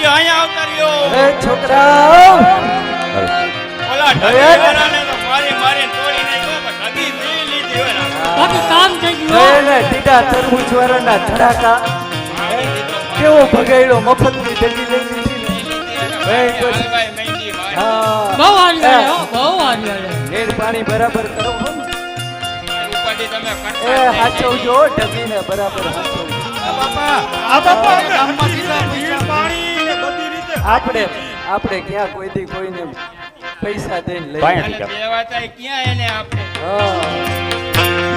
રહ્યો અહીંયા આવતા રહ્યો એ છોકરાઓ. ઓલા ઢગીવાળાને તો મારી મારીને તોડી નાખ્યો પણ ઢગી પી લીધી હોય બાકી કામ થઈ ગયું હો. એને ટીટા તરબૂચ વાળાના ધડાકા કેવો ભગાડ્યો મફતની જલ્દી લઈ લીધી. બહુ હારી બહુ હારી નેર પાણી બરાબર કરો એ. હાચવજો ઢગીને બરાબર હાચવજો. આપણે આપણે ક્યાં કોઈ દી કોઈને પૈસા દઈને લઈ ભાઈ. ક્યાં એને આપણે? હા.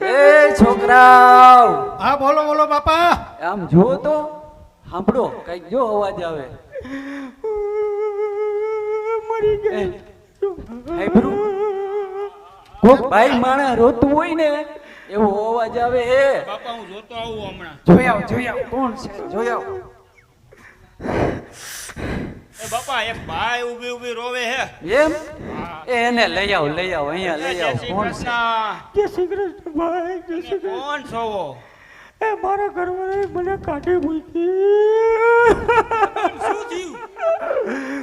એ છોકરાઓ. હા બોલો બોલો બાપા. આમ જો તો સાંભળો કંઈક જો અવાજ આવે. મરી સાંભળ્યું? કોક ભાઈ માણસ રોતું હોય ને એવો અવાજ આવે હે. બાપા હું જોતો આવું હમણાં. જોઈ આવ જોઈ આવ કોણ છે? જોઈ આવ. એ બાપા એક ભાઈ ઊભી ઊભી રોવે હે. એમ? એ એને લઈ આવો લઈ આવો અહીંયા લઈ આવો કોણ છે જય શ્રી કૃષ્ણ ભાઈ જય શ્રી કૃષ્ણ કોણ છો વો? એ મારા ઘરવાળાએ મને કાઢી મૂકી શું થયું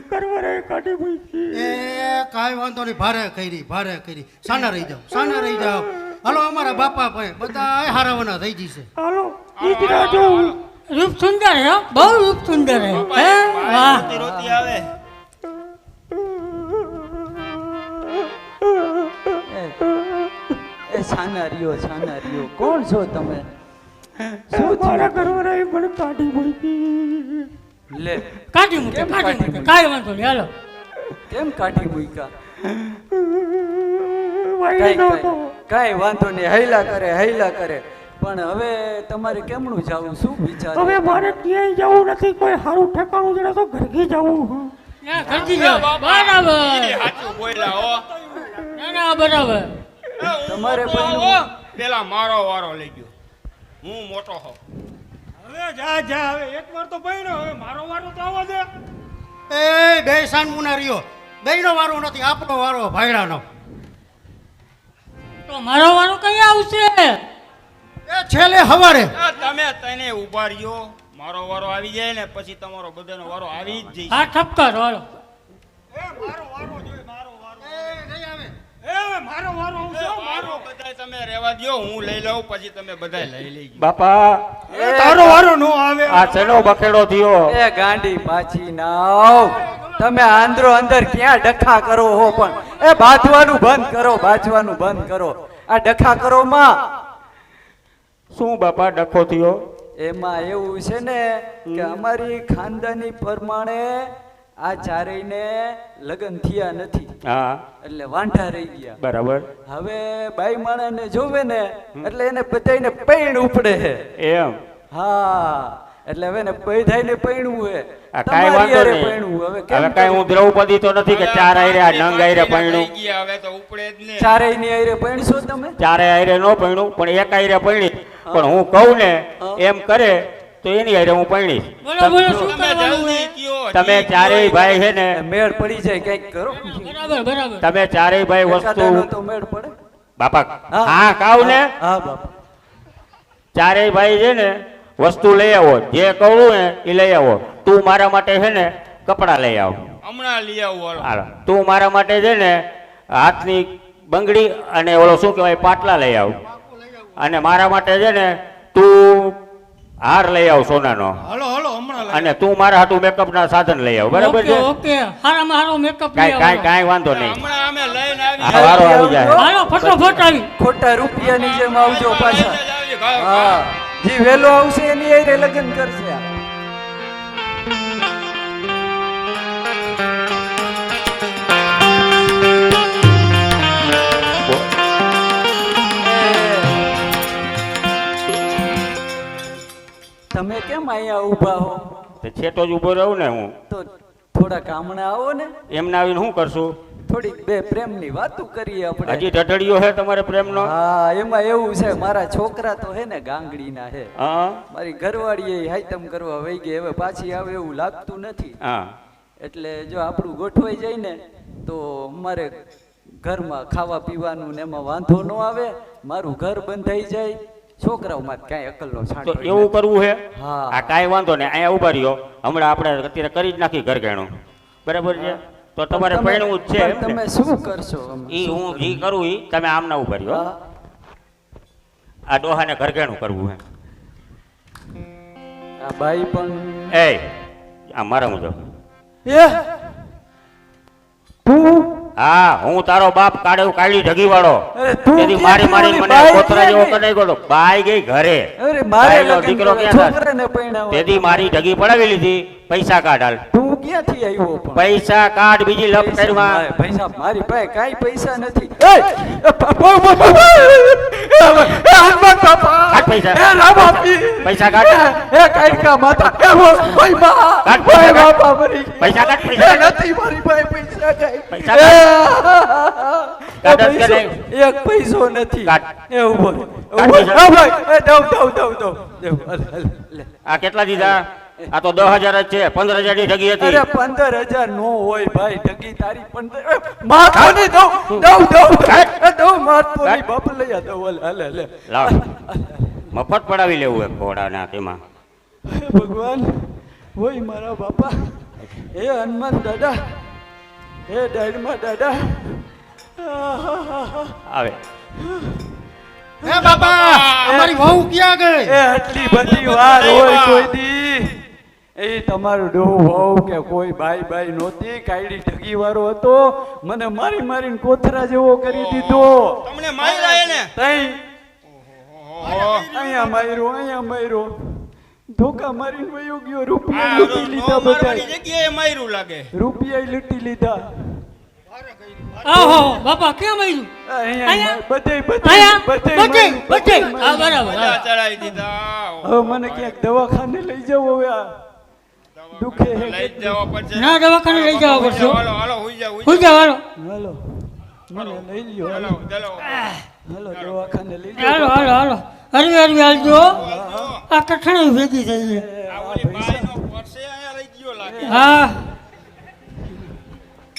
ઘરવાળાએ કાઢી મૂકી એ કાંઈ વાંધો નહીં ભારે કરી ભારે કરી સાના રહી જાઓ સાના રહી જાઓ હાલો અમારા બાપા ભાઈ બધા હારાવાના થઈ જશે હાલો ઈજરા રાજો રૂપ સુંદર હે? બહુ રૂપ સુંદર હે વાહ સાના રહ્યો કોણ છો તમે? શું મારા કરવા ઘરવાળાએ મને કાઢી મૂકી. લે. કાઢી મૂકે કાઢી મૂકે? કાંઈ વાંધો નહીં હાલો. કેમ કાઢી મૂક્યા? કાંઈ વાંધો નહીં હૈલા કરે હૈલા કરે. પણ હવે તમારે કેમનું જાવું? શું વિચાર? હવે મારે ક્યાંય જવું નથી કોઈ સારું ઠેકાણું જરા તો ઘરગી જવું. ઘરકી જાવ? બરાબર. તમારે. પેલા મારો વારો લઈ ગયો. હું મોટો હો. હવે જા જા હવે એક વાર તો ભાઈ હવે મારો વારો તો આવો દે. એ બે સાનમુના રહ્યો બેયનો વારો નથી આપણો વારો ભાઈડાનો તો મારો વારો કઈ આવશે? એ છેલ્લે હવારે. તમે તને ઊભા રહ્યો. મારો વારો આવી જાય ને પછી તમારો બધાનો વારો આવી જ જશે આ ઠપકર હાલો. એ મારો વારો વારો એ મારો વારો આવશે હો, મારો. મારો બધાય તમે રહેવા દ્યો હું લઈ લઉં પછી તમે બધાય લઈ લેજો બાપા એ તારો વારો નો આવે. આ શેનો બખેડો થયો. એ ગાંડી પાછી નાવ. તમે આંધ્રો અંદર ક્યાં ડખા કરો હો પણ? એ બાંધવાનું બંધ કરો બાજવાનું બંધ કરો. આ ડખા કરો માં. શું બાપા ડખો થયો? એમાં એવું છે ને કે અમારી ખાનદાની પ્રમાણે આ ચારેયને લગ્ન થયા નથી. હા. એટલે વાંઢા રહી ગયા. બરાબર. હવે બાઈ માણસને જોવે ને એટલે એને બધાયને પૈણ ઉપડે છે. એમ. હા. એટલે હવે ને બધાયને પૈણવું હે આ કાંઈ વાંધો નહીં. હવે કેમ હું દ્રૌપદી તો નથી કે ચાર આયરે આ નંગ આયરે પૈણું હવે તો ઉપડે જ ને. ચારેયની હારે પૈણશો તમે? ચારે આયરે નો પૈણું પણ એક આયરે પૈણી. પણ હું કહું ને એમ કરે તો એની હારે હું પરણીશ. બોલો બોલો શું તમે કરવાનું જલ્દી હે? કયો તમે ચારેય ભાઈ છે ને મેળ પડી જાય કંઈક કરો. બરાબર બરાબર. તમે ચારેય ભાઈ વસ્તુ તો મેળ પડે. બાપા હા. કાવ ને. હા બાપા. ચારેય ભાઈ છે ને વસ્તુ લઈ આવો. જે કહું ને એ લઈ આવો. તું મારા માટે છે ને કપડાં લઈ આવ. હમણાં લઈ આવું તું મારા માટે છે ને હાથની બંગડી અને ઓલો શું કહેવાય પાટલા લઈ આવ. અને મારા માટે છે ને તું હાર લઈ આવ સોનાનો. હલો હલો હમણાં અને તું મારા હાથું મેકઅપ ના સાધન લઈ આવ બરાબર છે? ઓકે. હારામાં હારો મેકઅપ કાંઈ કાંઈ કાઈ વાંધો નહીં. હમણાં અમે લઈને આવી હા, વારો આવી જાય. હાલો ફટાફટ આવી. ખોટા રૂપિયાની જેમ આવજો પાછા. હા જી જે વેલો આવશે એની એ લગ્ન કરશે. તમે કેમ અહીંયા ઊભા હો? તો છેટો જ ઊભો રહું ને હું. તો થોડા કામણા આવો ને. એમને આવીને શું કરશું? થોડીક બે પ્રેમની વાતો કરીએ આપણે. હજી ઢઢડિયો છે તમારે પ્રેમનો? હા એમાં એવું છે મારા છોકરા તો હે ને ગાંગડીના હે. હા. મારી ઘરવાળી એ હાઈતમ કરવા વહી ગઈ હવે પાછી આવે એવું લાગતું નથી. હા. એટલે જો આપણું ગોઠવાઈ જાય ને તો મારે ઘરમાં ખાવા પીવાનું ને એમાં વાંધો ન આવે મારું ઘર બંધાઈ જાય છોકરાઓમાં કાંઈ અકલનો તો એવું કરવું છે આ કાંઈ વાંધો નહીં અહીંયા ઊભા રહ્યો. હમણાં આપણે અત્યારે કરી જ નાખી ઘર ગેણું બરાબર છે? તો તમારે તમે- જ છે? તમે શું કરશો એ હું જી કરું એ તમે આમના ઊભા રહ્યો. આ ડોહાને ઘરઘેણું કરવું હે. આ બાઈ પણ એ આ મારા મુજબ. એ? તું હા હું તારો બાપ કાઢ્યો કાઢી ઢગી વાળો તેથી મારી મારી મને કોતરા જેવો ક્યાંથી? ગયો બાઈ ગઈ ઘરે અરે મારે દીકરો ક્યાં થાય તેથી મારી ઢગી પડાવી લીધી પૈસા કાઢ હાલ તું ક્યાંથી આવ્યો પૈસા કાઢ બીજી લપ કરવા પૈસા મારી પાસે કાઈ પૈસા નથી એ! એ બાપા, બાપા, પૈસા. એ રામ આપી! પૈસા કાઢ. એ કાંઈકા માતા! એ ભાઈ બા! કાઢ ભાઈ બાપા મરી પૈસા કાઢ, પૈસા. નથી મારી ભાઈ પૈસા કાઢ. પૈસા! કાઢ એક પૈસો નથી. કાઢ. એ ઊભો ઊભો એ ભાઈ, એ દઉં, દઉં, દઉં, દઉં. આ કેટલા દીધા? આ તો દસ હજાર જ છે. પંદર હજારની ઠગી હતી. અરે પંદર હજાર નો હોય ભાઈ ઠગી તારી પંદર. માથો નહીં દઉં દઉં દઉં. દઉં માથો બાપ લઈ દઉં હાલ, હાલ, હાલ. લાવ. મફત પડાવી લેવું એક ઘોડાના તેમાં. હે ભગવાન હોય મારા બાપા. હે હનુમાન દાદા હે ડાયડમાં દાદા. આવે. હે બાપા અમારી વહુ ક્યાં ગઈ? એ આટલી બધી વાર હોય કોઈ દી. એ તમારું ડોહું વહુ કે કોઈ ભાઈ ભાઈ નહોતી કાયડી ઠગી વાળો હતો. મને મારી મારીને કોથરા જેવો કરી દીધો. તમને માર્યા એને? તઈ. અહીંયા માર્યો અહીંયા માર્યો. ધોકા મારીને વયો ગયો રૂપિયા લૂંટી લીધા બધા જગ્યાએ માર્યું લાગે. રૂપિયા લૂંટી લીધા. આહો બાપા કેમ આવ્યું અહીંયા અહીંયા? બધે બધે બધે બધે હા બરાબર ચડાવી દીધા. હવે મને ક્યાંક દવાખાને લઈ જાવ હવે આ. દુખે લઈ જવા પડશે. ના દવાખાને લઈ જવા પડશે. હાલો હાલો હુઈ જાઓ હું જાવ હાલો. હાલો. મને લઈ લ્યો હાલો. હાલો ચાલો. હાલો દવાખાને લઈ હાલો હાલો હાલો. હરવી હરવી હાલજો આ કઠણ ભેગી થઈ છે. હા.